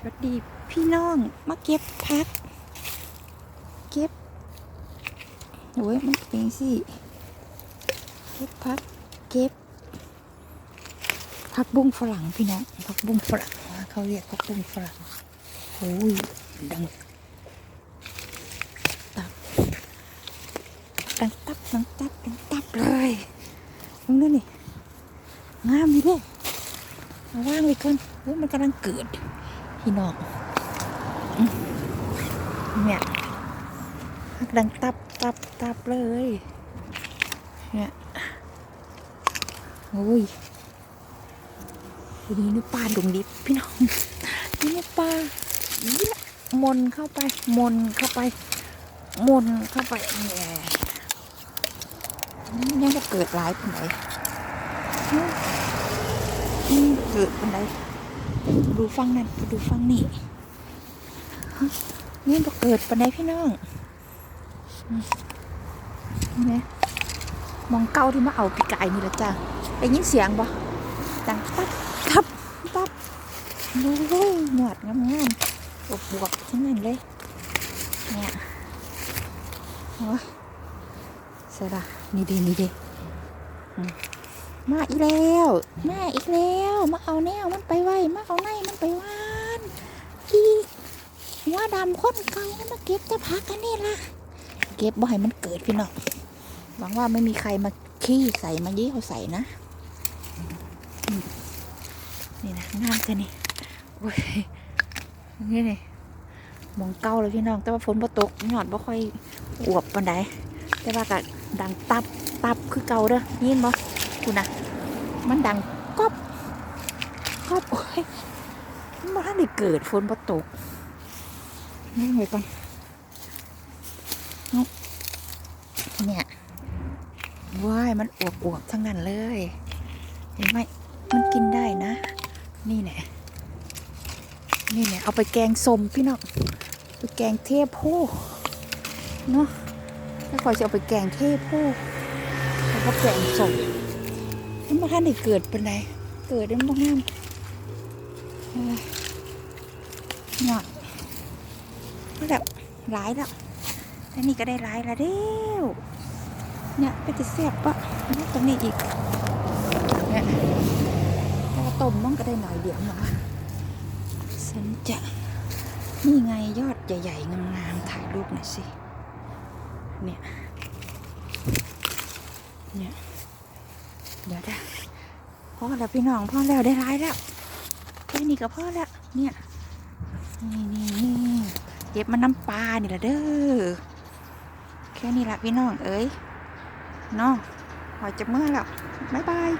สวัสดีพี่น้องมาเก็บพัก เก็บโอ้ยมันเป็นสิเก็บพักเก็บผักบุ้งฝรั่งพี่น้องผักบุ้งฝรั่งเขาเรียกผักบุ้งฝรั่งโอ้ยดังตับดังตับดังตับดังตับเลยมึงดูนี่งามดีเด้เอาว่างไว้ก่อนเฮ้ยมันกำลังเกิด พี่น้องเนี่ยผักดังตับตับตับเลยเนี่ยโอ้ยอยู่นี่ป่าดงดิบพี่น้องนี่ป่าเยี่ยมนเข้าไปมนเข้าไป มนเข้าไปแหน่มันยังจะเกิดหลายปันไหนนี่เกิดปันไหน ดูฟังนั่นดูฟังนี่นี่จะเกิดปันไหนพี่น้องมนี่นะมองเก้าที่มาเอาปีกไก่นี่ละจ้ะได้ยินเสียงบ่ดังตับตับตั๊บดูเว้ยหนวดงามๆบวกบวกๆทั้งนั้นเลย เนี่ยโอ้ยเสร็จละนี่ดีนี่ดีอื มาอีกแล้ว มาอีกแล้ว มาเอาแนวมันไปไว้ มาเอาในมันไปวานอีกหัวดำค้นเก่ามาเก็บจะพักกันนี่ละเก็บบ่ให้มันเกิดพี่น้องหวังว่าไม่มีใครมาขี้ใส่มายี่เขาใส่นะ นี่นะงามแค่นี้โอ้ยนี่นี่มองเก้าเลยพี่น้อง แต่ว่าฝนบ่ตกหยอดบ่ค่อยอวบปานใดแต่ว่าก็ดังตับตับคือเก่าเด้อยินบ่ คุณนะมันดังก๊อบก๊อบโอ้ยมันบ่ทันได้เกิดฝนบ่ตกนี่ไว้ก่อนเนี่ยว้ายมันอวบอวบทั้งนั้นเลย เห็นไหมมันกินได้นะ นี่แหละนี่แหละเอาไปแกงสมพี่น้องไปแกงเทพโพเนาะถ้าคอยจะเอาไปแกงเทพโพแล้วก็แกงสม มันมาท่านได้เกิดเป็นไรเกิดได้บ้างามเอ้ยเนาะก็แบบร้ายแล้วอันนี้ก็ได้ร้ายแล้วเด้วเนี่ยไปจะเสียบปะแล้วตรงนี้อีกเนี่ยถ้าต้มมันก็ได้หน่อยเดียวหนะฉันจะนี่ไงยอดใหญ่ๆงามๆถ่ายรูปหน่อยสิเนี่ยเนี่ย เดี๋ยวได้พ่อแล้วพี่น้องพ่อแล้วได้ร้ายแล้วแค่นี้ก็พ่อแล้วเนี่ยนี่นี่นี่เย็บมาน้ำปลานี่ละเด้อแค่นี้ละพี่น้องเอ้ยน้องพอจะเมื่อแล้วบ๊ายบาย